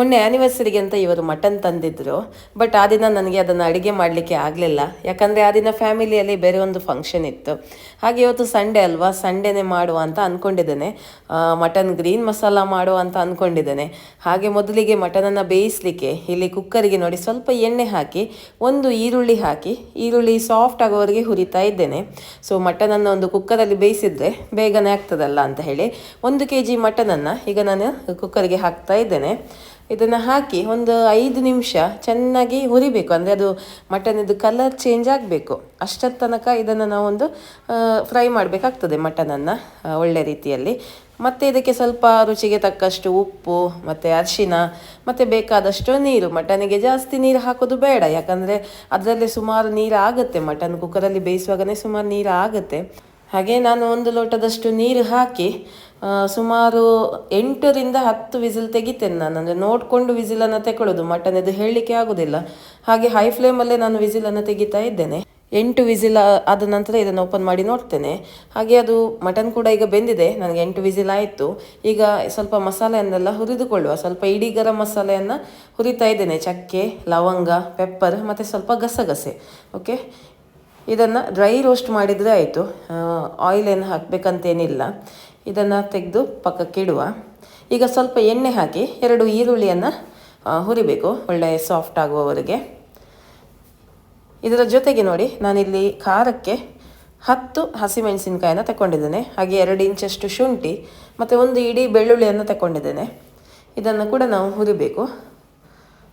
ಮೊನ್ನೆ ಆ್ಯನಿವರ್ಸರಿಗೆ ಅಂತ ಇವರು ಮಟನ್ ತಂದಿದ್ದರು ಬಟ್ ಆ ದಿನ ನನಗೆ ಅದನ್ನು ಅಡುಗೆ ಮಾಡಲಿಕ್ಕೆ ಆಗಲಿಲ್ಲ. ಯಾಕಂದರೆ ಆ ದಿನ ಫ್ಯಾಮಿಲಿಯಲ್ಲಿ ಬೇರೆ ಒಂದು ಫಂಕ್ಷನ್ ಇತ್ತು. ಹಾಗೆ ಇವತ್ತು ಸಂಡೇ ಅಲ್ವಾ? ಸಂಡೇನೇ ಮಾಡುವ ಅಂತ ಅಂದ್ಕೊಂಡಿದ್ದೇನೆ ಮಟನ್ ಗ್ರೀನ್ ಮಸಾಲ ಮಾಡುವ ಅಂತ ಅಂದ್ಕೊಂಡಿದ್ದೇನೆ ಹಾಗೆ ಮೊದಲಿಗೆ ಮಟನನ್ನು ಬೇಯಿಸಲಿಕ್ಕೆ ಇಲ್ಲಿ ಕುಕ್ಕರಿಗೆ ನೋಡಿ ಸ್ವಲ್ಪ ಎಣ್ಣೆ ಹಾಕಿ, ಒಂದು ಈರುಳ್ಳಿ ಹಾಕಿ, ಈರುಳ್ಳಿ ಸಾಫ್ಟ್ ಆಗೋವರೆಗೆ ಹುರಿತಾ ಇದ್ದೇನೆ. ಸೊ ಮಟನನ್ನು ಒಂದು ಕುಕ್ಕರಲ್ಲಿ ಬೇಯಿಸಿದರೆ ಬೇಗನೆ ಆಗ್ತದಲ್ಲ ಅಂತ ಹೇಳಿ ಒಂದು ಕೆ ಜಿ ಮಟನನ್ನು ಈಗ ನಾನು ಕುಕ್ಕರ್ಗೆ ಹಾಕ್ತಾ ಇದ್ದೇನೆ. ಇದನ್ನು ಹಾಕಿ ಒಂದು ಐದು ನಿಮಿಷ ಚೆನ್ನಾಗಿ ಹುರಿಬೇಕು. ಅಂದರೆ ಅದು ಮಟನಿದ್ದು ಕಲರ್ ಚೇಂಜ್ ಆಗಬೇಕು. ಅಷ್ಟರ ತನಕ ಇದನ್ನು ನಾವೊಂದು ಫ್ರೈ ಮಾಡಬೇಕಾಗ್ತದೆ ಮಟನನ್ನು ಒಳ್ಳೆ ರೀತಿಯಲ್ಲಿ. ಮತ್ತು ಇದಕ್ಕೆ ಸ್ವಲ್ಪ ರುಚಿಗೆ ತಕ್ಕಷ್ಟು ಉಪ್ಪು, ಮತ್ತು ಅರಿಶಿನ, ಮತ್ತು ಬೇಕಾದಷ್ಟು ನೀರು. ಮಟನಿಗೆ ಜಾಸ್ತಿ ನೀರು ಹಾಕೋದು ಬೇಡ. ಯಾಕಂದರೆ ಅದರಲ್ಲೇ ಸುಮಾರು ನೀರು ಆಗುತ್ತೆ. ಮಟನ್ ಕುಕ್ಕರಲ್ಲಿ ಬೇಯಿಸುವಾಗನೇ ಸುಮಾರು ನೀರು ಆಗುತ್ತೆ. ಹಾಗೆ ನಾನು ಒಂದು ಲೋಟದಷ್ಟು ನೀರು ಹಾಕಿ ಸುಮಾರು ಎಂಟರಿಂದ ಹತ್ತು ವಿಸಿಲ್ ತೆಗಿತೇನೆ ನಾನು. ಅಂದರೆ ನೋಡಿಕೊಂಡು ವಿಸಿಲನ್ನು ತೆಕೊಳ್ಳೋದು ಮಟನ್ ಇದು ಹೇಳಲಿಕ್ಕೆ ಆಗೋದಿಲ್ಲ. ಹಾಗೆ ಹೈ ಫ್ಲೇಮಲ್ಲೇ ನಾನು ವಿಸಿಲನ್ನು ತೆಗಿತಾ ಇದ್ದೇನೆ. ಎಂಟು ವಿಸಿಲ್ ಆದ ನಂತರ ಇದನ್ನು ಓಪನ್ ಮಾಡಿ ನೋಡ್ತೇನೆ. ಹಾಗೆ ಅದು ಮಟನ್ ಕೂಡ ಈಗ ಬೆಂದಿದೆ, ನನಗೆ ಎಂಟು ವಿಸಿಲ್ ಆಯಿತು. ಈಗ ಸ್ವಲ್ಪ ಮಸಾಲೆಯನ್ನೆಲ್ಲ ಹುರಿದುಕೊಳ್ಳುವ, ಸ್ವಲ್ಪ ಇಡೀ ಗರಂ ಮಸಾಲೆಯನ್ನು ಹುರಿತಾ ಇದ್ದೇನೆ. ಚಕ್ಕೆ, ಲವಂಗ ಪೆಪ್ಪರ್ ಮತ್ತು ಸ್ವಲ್ಪ ಗಸಗಸೆ ಓಕೆ ಇದನ್ನು ಡ್ರೈ ರೋಸ್ಟ್ ಮಾಡಿದರೆ ಆಯಿತು. ಆಯಿಲ್ ಏನು ಹಾಕಬೇಕಂತೇನಿಲ್ಲ. ಇದನ್ನು ತೆಗೆದು ಪಕ್ಕಕ್ಕೆ ಇಡುವ. ಈಗ ಸ್ವಲ್ಪ ಎಣ್ಣೆ ಹಾಕಿ ಎರಡು ಈರುಳ್ಳಿಯನ್ನು ಹುರಿಬೇಕು. ಒಳ್ಳೆಯ ಸಾಫ್ಟ್ ಆಗುವವರೆಗೆ. ಇದರ ಜೊತೆಗೆ ನೋಡಿ, ನಾನಿಲ್ಲಿ ಖಾರಕ್ಕೆ ಹತ್ತು ಹಸಿಮೆಣಸಿನ್ಕಾಯನ್ನು ತಗೊಂಡಿದ್ದೇನೆ ಹಾಗೆ ಎರಡು ಇಂಚಷ್ಟು ಶುಂಠಿ, ಮತ್ತು ಒಂದು ಇಡೀ ಬೆಳ್ಳುಳ್ಳಿಯನ್ನು ತಗೊಂಡಿದ್ದೇನೆ ಇದನ್ನು ಕೂಡ ನಾವು ಹುರಿಬೇಕು.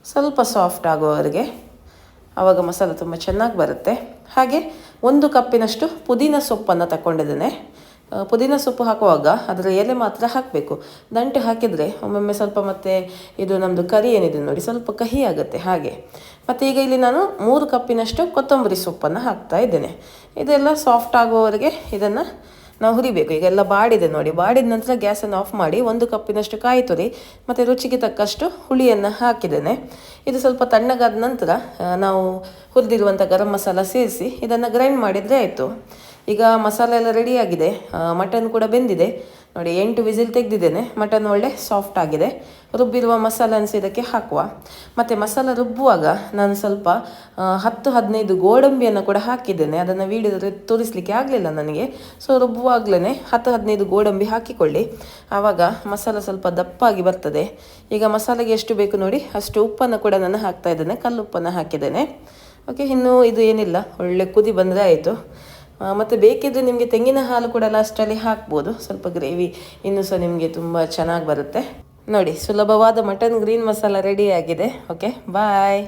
ಸ್ವಲ್ಪ ಸಾಫ್ಟ್ ಆಗುವವರೆಗೆ. ಆವಾಗ ಮಸಾಲೆ ತುಂಬ ಚೆನ್ನಾಗಿ ಬರುತ್ತೆ. ಹಾಗೆ ಒಂದು ಕಪ್ಪಿನಷ್ಟು ಪುದೀನ ಸೊಪ್ಪನ್ನು ತಗೊಂಡಿದ್ದೇನೆ ಪುದೀನ ಸೊಪ್ಪು ಹಾಕುವಾಗ ಅದರ ಎಲೆ ಮಾತ್ರ ಹಾಕಬೇಕು. ದಂಟು ಹಾಕಿದರೆ ಒಮ್ಮೊಮ್ಮೆ ಸ್ವಲ್ಪ ಮತ್ತೆ ಇದು ನಮ್ಮದು ಕರಿ ಏನಿದೆ ನೋಡಿ ಸ್ವಲ್ಪ ಕಹಿ ಆಗುತ್ತೆ ಹಾಗೆ. ಮತ್ತು ಈಗ ಇಲ್ಲಿ ನಾನು ಮೂರು ಕಪ್ಪಿನಷ್ಟು ಕೊತ್ತಂಬರಿ ಸೊಪ್ಪನ್ನು ಹಾಕ್ತಾ ಇದ್ದೇನೆ. ಇದೆಲ್ಲ ಸಾಫ್ಟ್ ಆಗುವವರೆಗೆ ಇದನ್ನು ನಾವು ಹುರಿಬೇಕು. ಈಗ ಎಲ್ಲ ಬಾಡಿದೆ ನೋಡಿ. ಬಾಡಿದ ನಂತರ ಗ್ಯಾಸನ್ನು ಆಫ್ ಮಾಡಿ ಒಂದು ಕಪ್ಪಿನಷ್ಟು ಕಾಯಿ ತುರಿ ಮತ್ತು ರುಚಿಗೆ ತಕ್ಕಷ್ಟು ಹುಳಿಯನ್ನು ಹಾಕಿದ್ದೇನೆ. ಇದು ಸ್ವಲ್ಪ ತಣ್ಣಗಾದ ನಂತರ ನಾವು ಹುರಿದಿರುವಂಥ ಗರಂ ಮಸಾಲ ಸೇರಿಸಿ ಇದನ್ನು ಗ್ರೈಂಡ್ ಮಾಡಿದರೆ ಆಯಿತು. ಈಗ ಮಸಾಲೆ ಎಲ್ಲ ರೆಡಿಯಾಗಿದೆ ಮಟನ್ ಕೂಡ ಬೆಂದಿದೆ. ನೋಡಿ, ಎಂಟು ವಿಸಿಲ್ ತೆಗೆದಿದ್ದೇನೆ. ಮಟನ್ ಒಳ್ಳೆ ಸಾಫ್ಟ್ ಆಗಿದೆ. ರುಬ್ಬಿರುವ ಮಸಾಲ ಅನಿಸಿ ಇದಕ್ಕೆ ಹಾಕುವ. ಮತ್ತು ಮಸಾಲ ರುಬ್ಬುವಾಗ ನಾನು ಸ್ವಲ್ಪ ಹತ್ತು ಹದಿನೈದು ಗೋಡಂಬಿಯನ್ನು ಕೂಡ ಹಾಕಿದ್ದೇನೆ. ಅದನ್ನು ವೀಡಿಯೋದಲ್ಲಿ ತೋರಿಸಲಿಕ್ಕೆ ಆಗಲಿಲ್ಲ ನನಗೆ. ಸೊ ರುಬ್ಬುವಾಗಲೇ ಹತ್ತು ಹದಿನೈದು ಗೋಡಂಬಿ ಹಾಕಿಕೊಳ್ಳಿ. ಆವಾಗ ಮಸಾಲ ಸ್ವಲ್ಪ ದಪ್ಪಾಗಿ ಬರ್ತದೆ. ಈಗ ಮಸಾಲೆಗೆ ಎಷ್ಟು ಬೇಕು ನೋಡಿ, ಅಷ್ಟು ಉಪ್ಪನ್ನು ಕೂಡ ನಾನು ಹಾಕ್ತಾ ಇದ್ದೇನೆ. ಕಲ್ಲುಪ್ಪನ್ನು ಹಾಕಿದ್ದೇನೆ. ಓಕೆ ಇನ್ನು ಇದು ಏನಿಲ್ಲ. ಒಳ್ಳೆ ಕುದಿ ಬಂದರೆ ಆಯಿತು. ಮತ್ತೆ ಬೇಕಿದ್ದರೆ ನಿಮಗೆ ತೆಂಗಿನ ಹಾಲು ಕೂಡ ಲಾಸ್ಟಲ್ಲಿ ಹಾಕ್ಬೋದು. ಸ್ವಲ್ಪ ಗ್ರೇವಿ ಇನ್ನೂ ಸಹ ನಿಮಗೆ ತುಂಬ ಚೆನ್ನಾಗಿ ಬರುತ್ತೆ. ನೋಡಿ, ಸುಲಭವಾದ ಮಟನ್ ಗ್ರೀನ್ ಮಸಾಲ ರೆಡಿ ಆಗಿದೆ. Okay bye